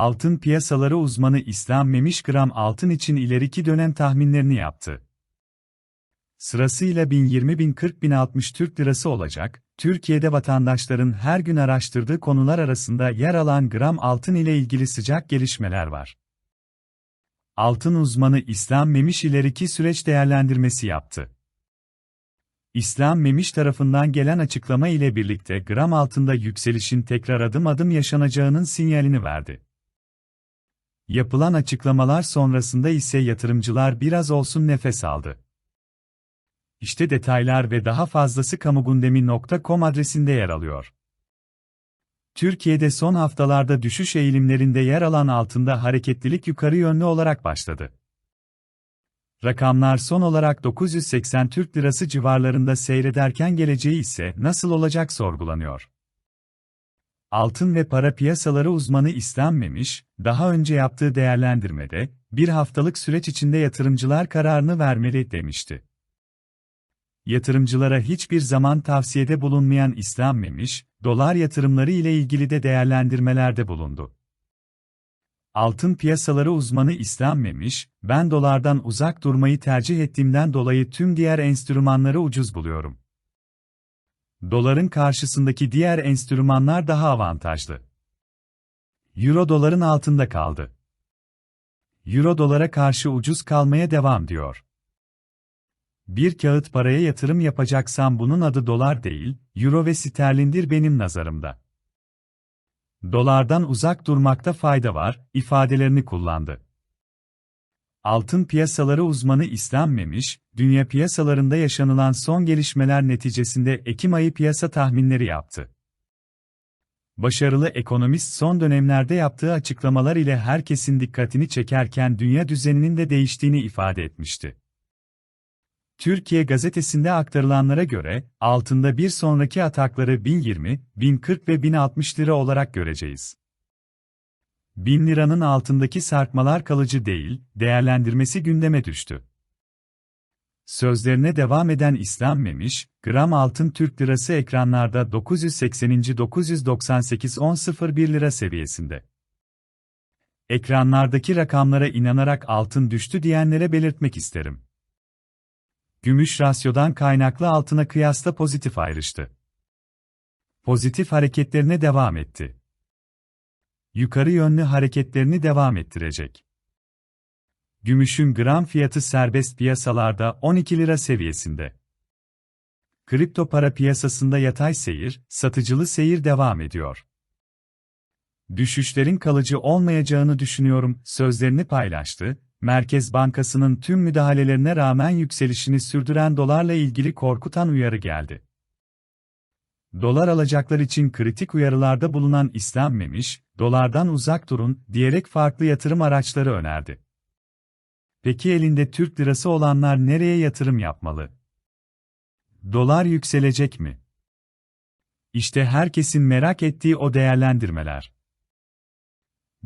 Altın piyasaları uzmanı İslam Memiş gram altın için ileriki dönem tahminlerini yaptı. Sırasıyla 1020-1040-1060 Türk Lirası olacak, Türkiye'de vatandaşların her gün araştırdığı konular arasında yer alan gram altın ile ilgili sıcak gelişmeler var. Altın uzmanı İslam Memiş ileriki süreç değerlendirmesi yaptı. İslam Memiş tarafından gelen açıklama ile birlikte gram altında yükselişin tekrar adım adım yaşanacağının sinyalini verdi. Yapılan açıklamalar sonrasında ise yatırımcılar biraz olsun nefes aldı. İşte detaylar ve daha fazlası kamugundemi.com adresinde yer alıyor. Türkiye'de son haftalarda düşüş eğilimlerinde yer alan altında hareketlilik yukarı yönlü olarak başladı. Rakamlar son olarak 980 Türk Lirası civarlarında seyrederken geleceği ise nasıl olacak sorgulanıyor. Altın ve para piyasaları uzmanı İslam Memiş, daha önce yaptığı değerlendirmede, bir haftalık süreç içinde yatırımcılar kararını vermeli demişti. Yatırımcılara hiçbir zaman tavsiyede bulunmayan İslam Memiş, dolar yatırımları ile ilgili de değerlendirmelerde bulundu. Altın piyasaları uzmanı İslam Memiş, ben dolardan uzak durmayı tercih ettiğimden dolayı tüm diğer enstrümanları ucuz buluyorum. Doların karşısındaki diğer enstrümanlar daha avantajlı. Euro doların altında kaldı. Euro dolara karşı ucuz kalmaya devam diyor. Bir kağıt paraya yatırım yapacaksam bunun adı dolar değil, euro ve sterlindir benim nazarımda. Dolardan uzak durmakta fayda var, ifadelerini kullandı. Altın piyasaları uzmanı İslam Memiş, dünya piyasalarında yaşanılan son gelişmeler neticesinde Ekim ayı piyasa tahminleri yaptı. Başarılı ekonomist son dönemlerde yaptığı açıklamalar ile herkesin dikkatini çekerken dünya düzeninin de değiştiğini ifade etmişti. Türkiye gazetesinde aktarılanlara göre, altında bir sonraki atakları 1020, 1040 ve 1060 lira olarak göreceğiz. 1000 liranın altındaki sarkmalar kalıcı değil, değerlendirmesi gündeme düştü. Sözlerine devam eden İslam Memiş, gram altın Türk lirası ekranlarda 980-998-10.01 lira seviyesinde. Ekranlardaki rakamlara inanarak altın düştü diyenlere belirtmek isterim. Gümüş rasyodan kaynaklı altına kıyasla pozitif ayrıştı. Pozitif hareketlerine devam etti. Yukarı yönlü hareketlerini devam ettirecek. Gümüşün gram fiyatı serbest piyasalarda 12 lira seviyesinde. Kripto para piyasasında yatay seyir, satıcılı seyir devam ediyor. Düşüşlerin kalıcı olmayacağını düşünüyorum, sözlerini paylaştı. Merkez Bankası'nın tüm müdahalelerine rağmen yükselişini sürdüren dolarla ilgili korkutan uyarı geldi. Dolar alacaklar için kritik uyarılarda bulunan İslam Memiş, dolardan uzak durun diyerek farklı yatırım araçları önerdi. Peki elinde Türk lirası olanlar nereye yatırım yapmalı? Dolar yükselecek mi? İşte herkesin merak ettiği o değerlendirmeler.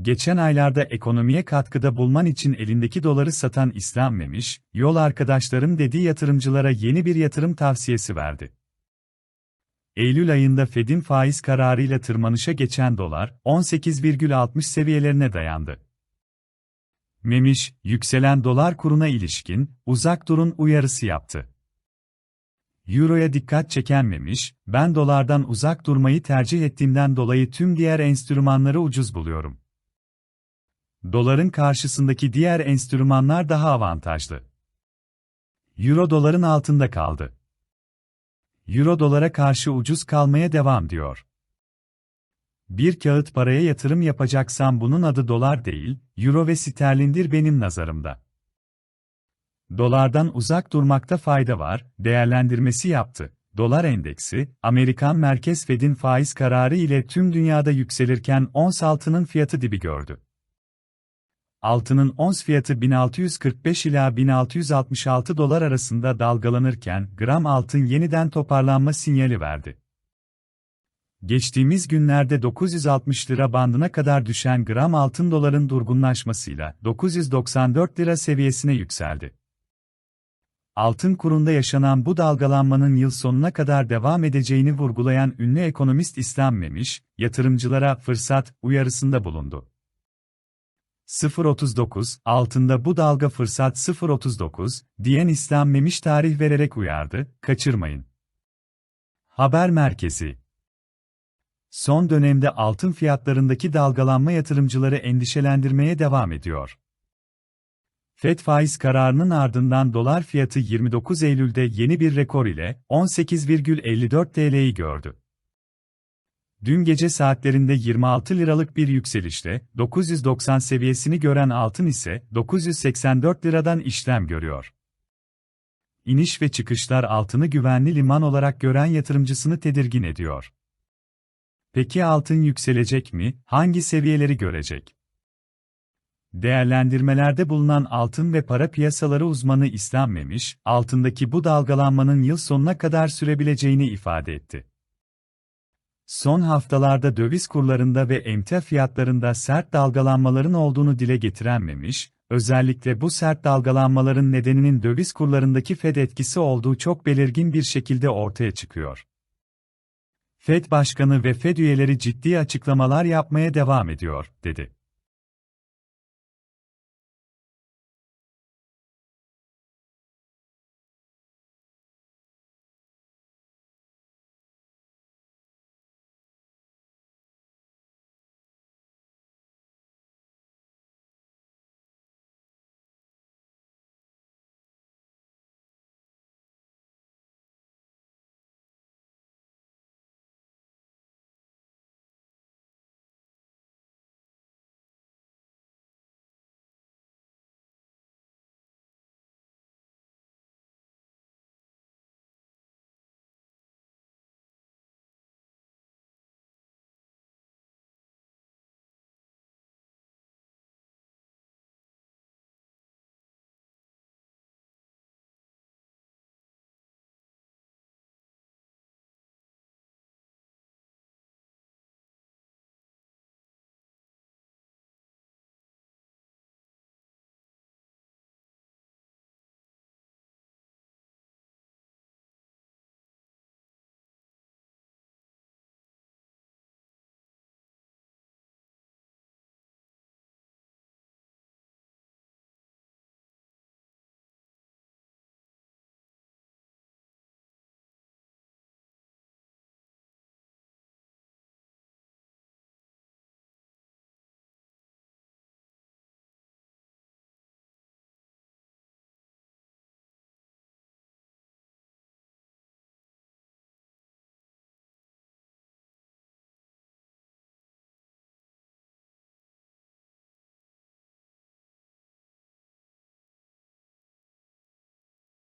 Geçen aylarda ekonomiye katkıda bulman için elindeki doları satan İslam Memiş, yol arkadaşlarım dediği yatırımcılara yeni bir yatırım tavsiyesi verdi. Eylül ayında Fed'in faiz kararıyla tırmanışa geçen dolar, 18,60 seviyelerine dayandı. Memiş, yükselen dolar kuruna ilişkin, uzak durun uyarısı yaptı. Euro'ya dikkat çeken Memiş, ben dolardan uzak durmayı tercih ettiğimden dolayı tüm diğer enstrümanları ucuz buluyorum. Doların karşısındaki diğer enstrümanlar daha avantajlı. Euro doların altında kaldı. Euro dolara karşı ucuz kalmaya devam diyor. Bir kağıt paraya yatırım yapacaksam bunun adı dolar değil, euro ve sterlindir benim nazarımda. Dolardan uzak durmakta fayda var, değerlendirmesi yaptı. Dolar endeksi, Amerikan Merkez Fed'in faiz kararı ile tüm dünyada yükselirken ons altının fiyatı dibi gördü. Altının ons fiyatı 1645 ila 1666 dolar arasında dalgalanırken gram altın yeniden toparlanma sinyali verdi. Geçtiğimiz günlerde 960 lira bandına kadar düşen gram altın doların durgunlaşmasıyla 994 lira seviyesine yükseldi. Altın kurunda yaşanan bu dalgalanmanın yıl sonuna kadar devam edeceğini vurgulayan ünlü ekonomist İslam Memiş, yatırımcılara fırsat uyarısında bulundu. 0.39, altında bu dalga fırsat 0.39, diyen İslam Memiş tarih vererek uyardı, kaçırmayın. Haber Merkezi Son dönemde altın fiyatlarındaki dalgalanma yatırımcıları endişelendirmeye devam ediyor. FED faiz kararının ardından dolar fiyatı 29 Eylül'de yeni bir rekor ile 18,54 TL'yi gördü. Dün gece saatlerinde 26 liralık bir yükselişle 990 seviyesini gören altın ise 984 liradan işlem görüyor. İniş ve çıkışlar altını güvenli liman olarak gören yatırımcısını tedirgin ediyor. Peki altın yükselecek mi? Hangi seviyeleri görecek? Değerlendirmelerde bulunan altın ve para piyasaları uzmanı İslam Memiş, altındaki bu dalgalanmanın yıl sonuna kadar sürebileceğini ifade etti. Son haftalarda döviz kurlarında ve emtia fiyatlarında sert dalgalanmaların olduğunu dile getiren Memiş, özellikle bu sert dalgalanmaların nedeninin döviz kurlarındaki Fed etkisi olduğu çok belirgin bir şekilde ortaya çıkıyor. Fed Başkanı ve Fed üyeleri ciddi açıklamalar yapmaya devam ediyor, dedi.